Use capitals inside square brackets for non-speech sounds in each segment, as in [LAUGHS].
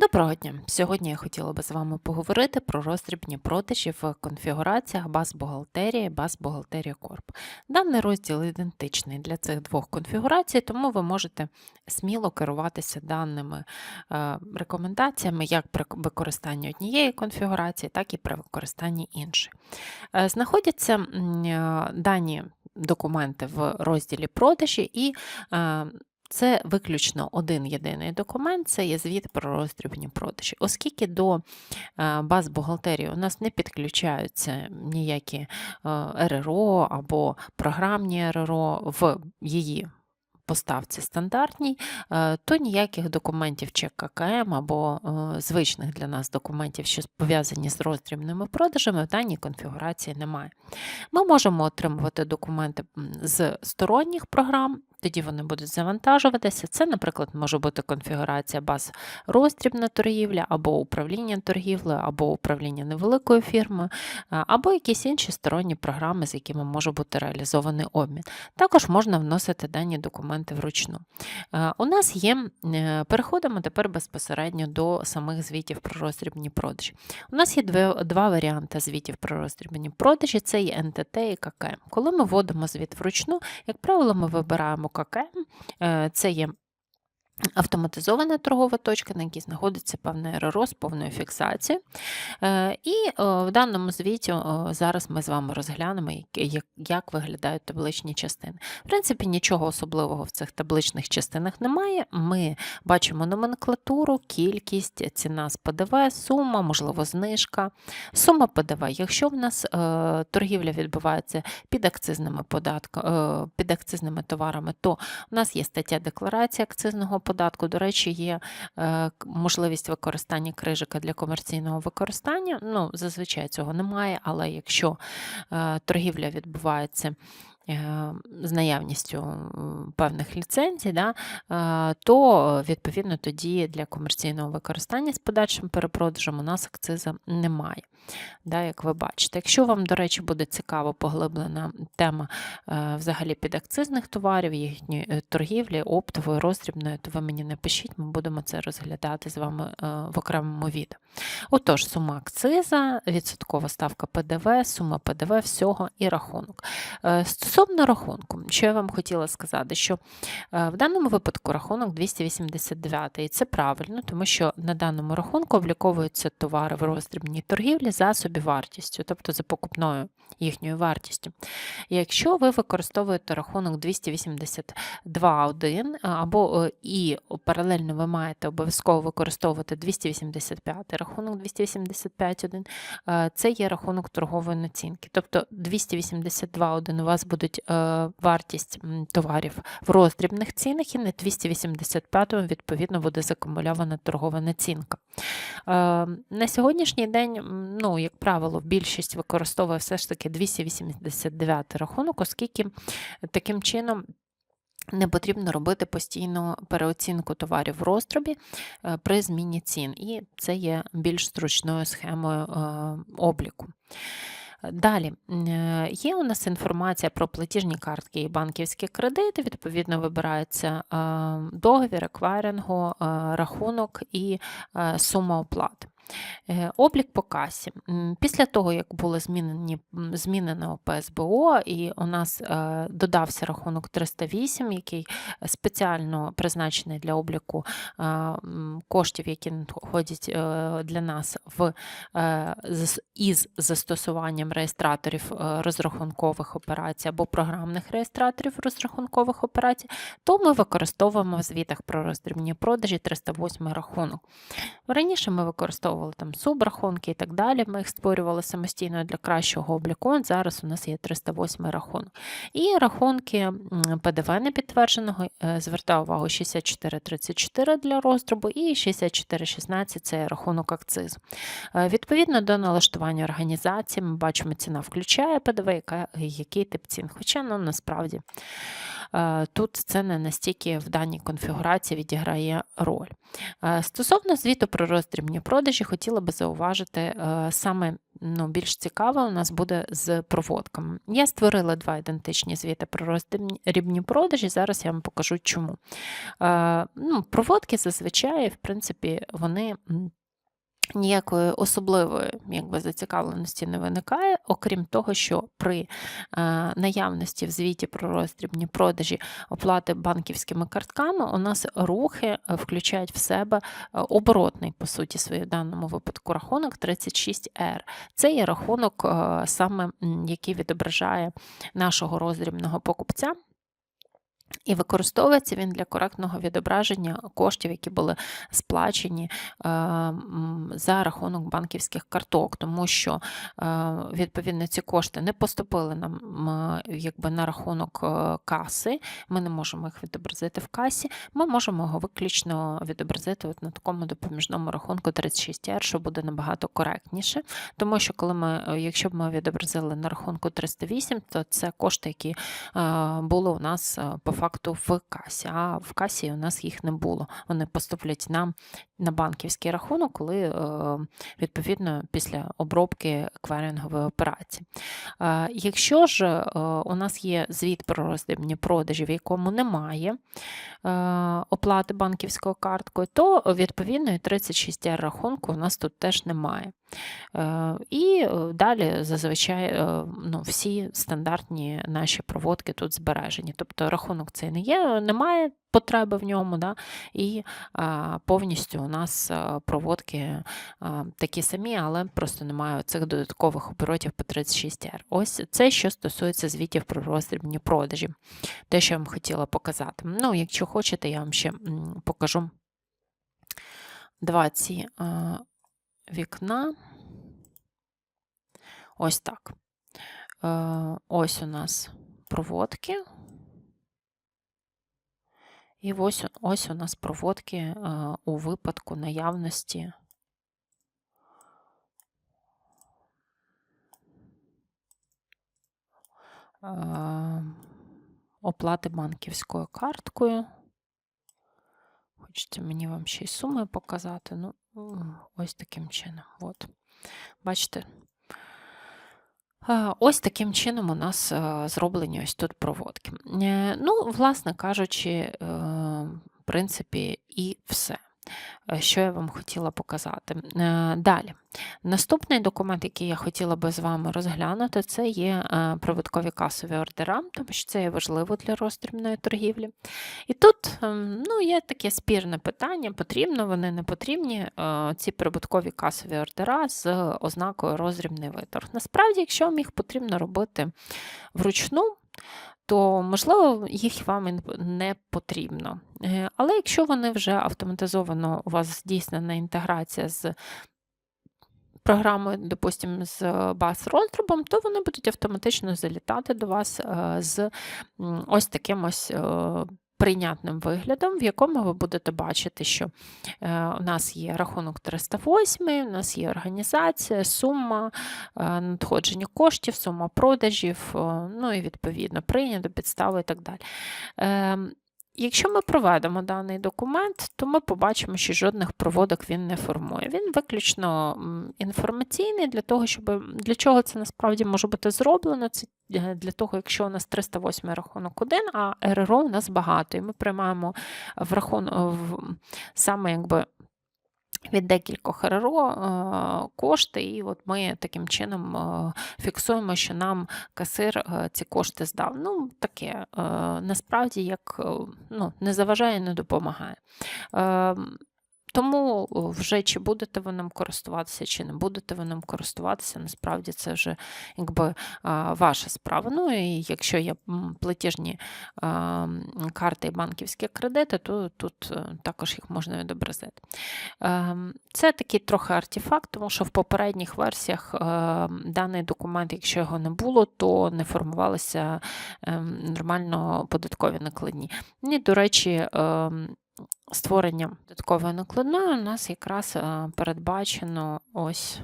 Доброго дня! Сьогодні я хотіла би з вами поговорити про роздрібні продажі в конфігураціях баз бухгалтерії, баз бухгалтерія Корп. Даний розділ ідентичний для цих двох конфігурацій, тому ви можете сміло керуватися даними е, рекомендаціями як при використанні однієї конфігурації, так і при використанні іншої. Е, Знаходяться е, дані документи в розділі продажі і е, це виключно один єдиний документ, це є звіт про роздрібні продажі. Оскільки до е, баз бухгалтерії у нас не підключаються ніякі е, РРО або програмні РРО в її поставці стандартній, е, то ніяких документів чек ККМ або звичних для нас документів, що пов'язані з роздрібними продажами, в даній конфігурації немає. Ми можемо отримувати документи з сторонніх програм, тоді вони будуть завантажуватися. Це, наприклад, може бути конфігурація баз роздрібна торгівля, або управління торгівлею, або управління невеликою фірмою, або якісь інші сторонні програми, з якими може бути реалізований обмін. Також можна вносити дані документи вручну. У нас є, е, переходимо тепер безпосередньо до самих звітів про роздрібні продажі. У нас є два варіанти звітів про роздрібні продажі: це є НТТ і ККМ. Коли ми вводимо звіт вручну, як правило, ми вибираємо ККМ, е, це є автоматизована торгова точка, на якій знаходиться певне РРО з повною фіксацією. Е, І е, в даному звіті зараз ми з вами розглянемо, як- виглядають табличні частини. В принципі, нічого особливого в цих табличних частинах немає. Ми бачимо номенклатуру, кількість, ціна з ПДВ, сума, можливо, знижка, сума ПДВ. Якщо в нас е, торгівля відбувається під акцизними податками, е, під акцизними товарами, то у нас є стаття декларації акцизного податку. До речі, є е, можливість використання крижика для комерційного використання. Ну, зазвичай цього немає, але якщо е, торгівля відбувається е, з наявністю певних ліцензій, да, то відповідно тоді для комерційного використання з подальшим перепродажем у нас акциза немає. Да, як ви бачите. Якщо вам, до речі, буде цікаво поглиблена тема е, взагалі підакцизних товарів, їхньої е, торгівлі, оптової, роздрібної, то ви мені напишіть, ми будемо це розглядати з вами е, в окремому відео. Отож, сума акциза, відсоткова ставка ПДВ, сума ПДВ, всього і рахунок. Стосовно рахунку, що я вам хотіла сказати, що в даному випадку рахунок 289, і це правильно, тому що на даному рахунку обліковуються товари в роздрібній торгівлі за собівартістю, тобто за покупною їхньою вартістю. Якщо ви використовуєте рахунок 282.1 або е, і паралельно ви маєте обов'язково використовувати 285 рахунок 285.1, е, це є рахунок торгової націнки. Тобто 282.1 у вас будуть е, вартість товарів в роздрібних цінах, і на 285 відповідно буде закумульована торгова націнка. Е, На сьогоднішній день, ну, як правило, більшість використовує все ж таки 289 рахунок, оскільки таким чином. Не потрібно робити постійну переоцінку товарів в роздрібі е, при зміні цін, і це є більш зручною схемою е, обліку. Далі е, є у нас інформація про платіжні картки і банківські кредити. Відповідно, вибирається е, договір еквайрингу, е, рахунок і сума оплати. Е, Облік по касі. Після того, як було змінені, змінено ПСБО, і у нас е, додався рахунок 308, який спеціально призначений для обліку е, коштів, які надходять е, для нас в, е, із застосуванням реєстраторів е, розрахункових операцій або програмних реєстраторів розрахункових операцій, то ми використовуємо в звітах про роздрібні продажі 308 рахунок. Раніше ми використовували там субрахунки і так далі. Ми їх створювали самостійно для кращого обліку. Зараз у нас є 308 рахунок. І рахунки ПДВ непідтвердженого, е, звертаю увагу 6434 для роздробу і 6416 це рахунок акцизу. Е, Відповідно до налаштування організації, ми бачимо, ціна включає ПДВ, який тип цін. Хоча ну, насправді е, тут це не настільки в даній конфігурації відіграє роль. Стосовно звіту про роздрібні продажі, хотіла би зауважити е, саме ну, більш цікаве у нас буде з проводками. Я створила два ідентичні звіти про роздрібні продажі. Зараз я вам покажу чому. Е, ну, Проводки зазвичай, в принципі, вони. Ніякої особливої якби, зацікавленості не виникає, окрім того, що при е, наявності в звіті про роздрібні продажі оплати банківськими картками у нас рухи е, включають в себе е, оборотний, по суті, своїй в даному випадку рахунок 36R. Це є рахунок, саме який відображає нашого роздрібного покупця. І використовується він для коректного відображення коштів, які були сплачені е, за рахунок банківських карток, тому що е, відповідно ці кошти не поступили нам якби на рахунок е, каси. Ми не можемо їх відобразити в касі. Ми можемо його виключно відобразити от на такому допоміжному рахунку 36R, що буде набагато коректніше. Тому що, коли ми, якщо б ми відобразили на рахунку 308, то це кошти, які були у нас по факту в касі, а в касі у нас їх не було. Вони поступлять нам на банківський рахунок, коли е, відповідно після обробки кверінгової операції. Е, якщо ж е, у нас є звіт про роздрібні продажі, в якому немає оплати банківською карткою, то відповідно 36 рахунку у нас тут теж немає. І далі зазвичай ну, всі стандартні наші проводки тут збережені. Тобто рахунок цей не є, немає потреби в ньому, да, і повністю нас проводки такі самі, але просто немає цих додаткових оборотів по 36R. Ось це, що стосується звітів про роздрібні продажі, те, що я вам хотіла показати. Ну, Якщо хочете, я вам ще покажу два ці вікна. Ось так. Е, ось у нас проводки. І ось ось у нас проводки у випадку наявності оплати банківською карткою. Хочете мені вам ще й суми показати. Ну, ось таким чином. От. Бачите, Ось таким чином у нас е, зроблені ось тут проводки. Е, ну, власне кажучи, е, в принципі, і все. Е, що я вам хотіла показати. Е, далі, наступний документ, який я хотіла би з вами розглянути, це є е, прибуткові касові ордера, тому що це є важливо для роздрібної торгівлі. І тут ем, ну, є таке спірне питання: потрібно вони не потрібні ці прибуткові касові ордера з ознакою роздрібний виторг. Насправді, якщо їх потрібно робити вручну, то, можливо, їх вам не потрібно. Е, але якщо вони вже автоматизовано у вас здійснена інтеграція з програмою, допустимо, з бас розробом, то вони будуть автоматично залітати до вас е, з ось таким ось е, прийнятним виглядом, в якому ви будете бачити, що е, у нас є рахунок 308, у нас є організація, сума е, надходження коштів, сума продажів, е, ну і відповідно прийнято, підстави і так далі. Якщо ми проведемо даний документ, то ми побачимо, що жодних проводок він не формує. Він виключно інформаційний для того, щоб для чого це насправді може бути зроблено. Це е, для того, якщо у нас 308 рахунок 1, а РРО у нас багато, і ми приймаємо в рахунок саме якби від декількох РРО е, кошти, і от ми таким чином е, фіксуємо, що нам касир е, ці кошти здав. Ну, таке насправді як ну, не заважає, не допомагає. Ем, тому вже чи будете ви ним користуватися, чи не будете ви ним користуватися, насправді це вже якби ваша справа. Ну і якщо є платіжні карти і банківські кредити, то тут е, також їх можна відобразити. Ем, це такий трохи артефакт, тому що в попередніх версіях ем, даний документ, якщо його не було, то не формувалися ем, нормально податкові накладні. І, до речі, Створення додаткової накладної у нас якраз е, передбачено ось.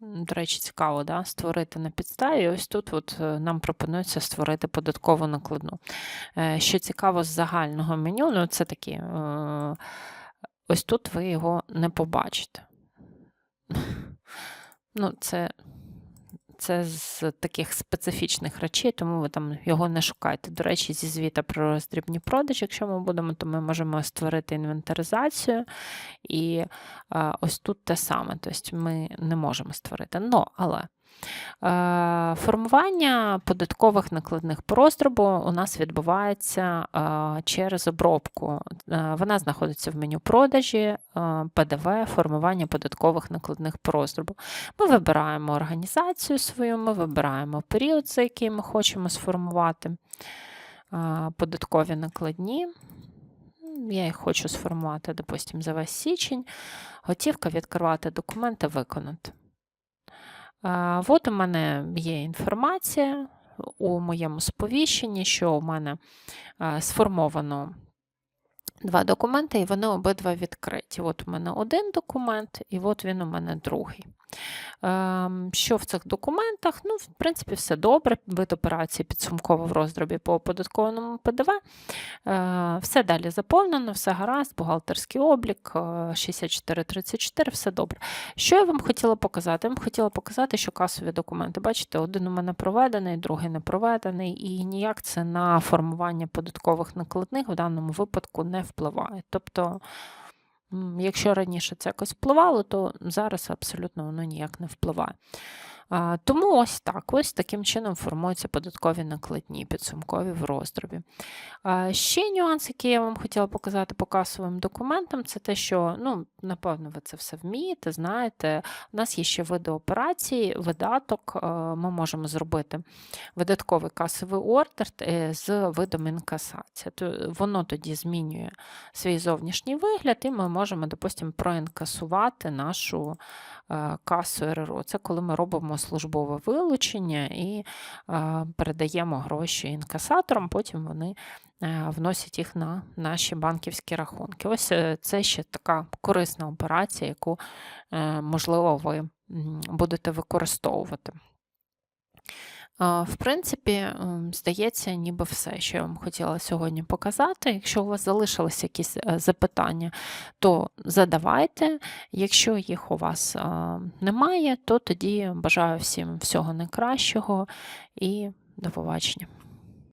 До речі, цікаво, да, створити на підставі. Ось тут от е, нам пропонується створити податкову накладну. Е, що цікаво з загального меню, ну це такі, ось тут ви його не побачите. [LAUGHS] Ну, це це з таких специфічних речей, тому ви там його не шукайте. До речі, зі звіта про роздрібні продажі, якщо ми будемо, то ми можемо створити інвентаризацію. І ось тут те саме. Тобто ми не можемо створити. Но, але Формування податкових накладних по у нас відбувається е, через обробку. Е, Вона знаходиться в меню продажі, е, ПДВ, формування податкових накладних по. Ми вибираємо організацію свою, ми вибираємо період, за який ми хочемо сформувати е, податкові накладні. Я їх хочу сформувати, допустимо, за весь січень. Готівка відкривати документи, виконати. От у мене є інформація у моєму сповіщенні, що у мене сформовано два документи, і вони обидва відкриті. От у мене один документ, і от він у мене другий. Ем, Що в цих документах? Ну, в принципі, все добре. Вид операції підсумково в роздробі по оподаткованому ПДВ. Е, Все далі заповнено, все гаразд, бухгалтерський облік, е, 6434, все добре. Що я вам хотіла показати? Я вам хотіла показати, що касові документи, бачите, один у мене проведений, другий не проведений, і ніяк це на формування податкових накладних в даному випадку не впливає. Тобто, якщо раніше це якось впливало, то зараз абсолютно воно ніяк не впливає. Тому ось так, ось таким чином формуються податкові накладні, підсумкові в роздробі. Ще нюанс, який я вам хотіла показати по касовим документам, це те, що, ну, напевно, ви це все вмієте, знаєте. У нас є ще види операцій, видаток. е, Ми можемо зробити видатковий касовий ордер е, з видом інкасація. Воно тоді змінює свій зовнішній вигляд, і ми можемо, допустимо, проінкасувати нашу е, касу РРО. Це коли ми робимо службове вилучення і передаємо гроші інкасаторам, потім вони е, вносять їх на наші банківські рахунки. Ось е, це ще така корисна операція, яку, е, можливо, ви будете використовувати. В принципі, ем, здається, ніби все, що я вам хотіла сьогодні показати. Якщо у вас залишилися якісь е, запитання, то задавайте. Якщо їх у вас немає, то тоді бажаю всім всього найкращого і до побачення.